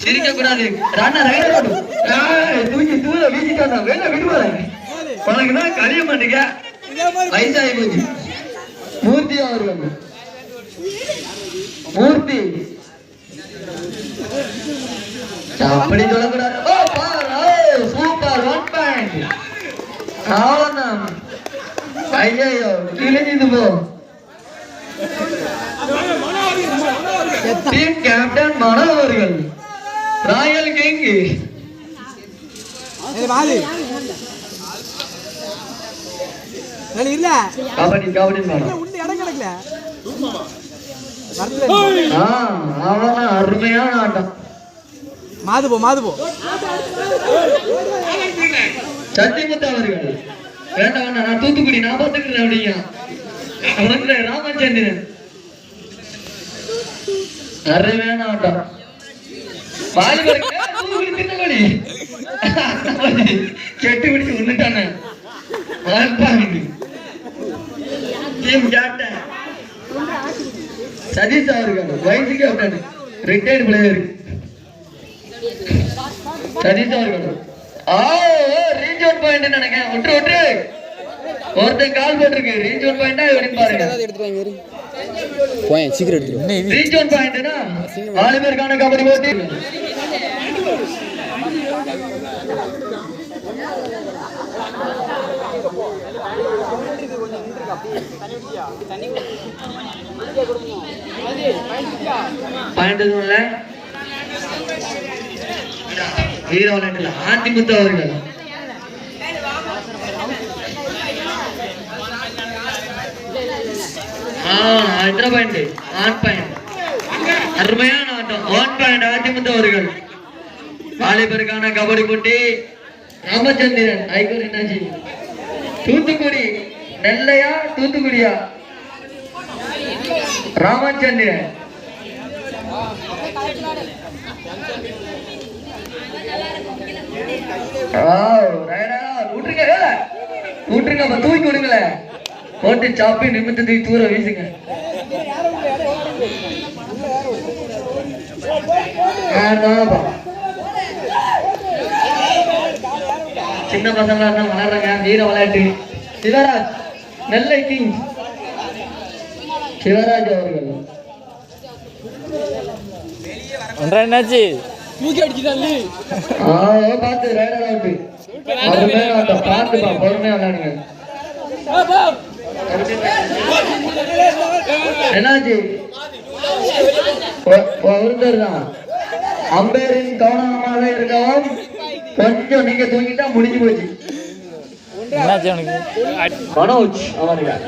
சிரிக்க கூடாது ராணா ரைட போடு தூக்கி தூர வீசிட்டு வந்தா வெளில விடுவாங்க உனக்கு தான் கழிய மாட்டேங்க. வயசாகி போச்சு. மூர்த்தி அவர்கள் மூர்த்தி. அப்படி சொல்லக்கூடாது. ஓ பார். சூப்பர். ஒன் பாயிண்ட் அவ்வளோதான் ஐயோ கிழிஞ்சது போ. டீம் கேப்டன் மனோ அவர்கள். ராயல் கிங் இல்ல. கபடி கபடி அவனா அருமையான ஆட்டம். மாது போ மாது போ. சத்தியமுத்து அவர்கள். வேண்டாம் வேண்டாம் நான் தூத்துக்குடி நான் பார்த்துக்கிறேன் அப்படிங்க ராமச்சந்திரன். அருமையான ஆட்டம் வாலிபர் தூத்துக்குடி கெட்டு பிடிச்சு விட்டுட்டானே டீம் கேப்டன். சதீஷ் அவர்கள் vice captain. Retired player Satish அவர்கள் ஆ ரீச் அவுட் பாயிண்ட் நினைக்கிறேன். ஒற்று ஒற்று ஒருத்தன் கால் போட்டிருக்கு. ரீச் அவுட் பாயிண்டா எப்படின்னு பாருங்க. போயேன் சீக்கிரம் எடுத்துரு ரீச் அவுட் பாயிண்ட்னா நாலு பேருக்கான கபடி போட்டி. இல்ல. ஹீரோ விளையாட்டுல ஆத்திமுத்து அவர்கள். ஆ எத்தனை பாயிண்ட் ஆன் பாயிண்ட் அருமையான ஆட்டம் ஒன் பாயிண்ட் அதிமுக அவர்கள் வாலிபருக்கான கபடி போட்டி ராமச்சந்திரன் ஐகோர் என்னாச்சு தூத்துக்குடி நெல்லையா தூத்துக்குடியா ராமச்சந்திரன் ஆ, ரைடா, விட்டுருங்க விட்டுருங்க தூக்கி விடுங்களேன் போட்டு சாப்பி நிமித்து தூக்கி தூர வீசுங்க. சின்ன பசங்களா இருந்தா விளையாடுறாங்க. வீர விளையாட்டு. சிவராஜ் நெல்லை கிங். சிவராஜ் அவர்கள். என்னாச்சு? ஆ ஓ, பார்த்து ரைடர் அவுட் பொறுமையா விளையாடுங்க. என்னாச்சு? ஒருத்தர் தான் அம்பேரின் கவனமாக இருக்கவும் கொஞ்சம் நீங்க தூங்கிட்டா முடிஞ்சு போச்சு. மனோஜ் அவர்கள்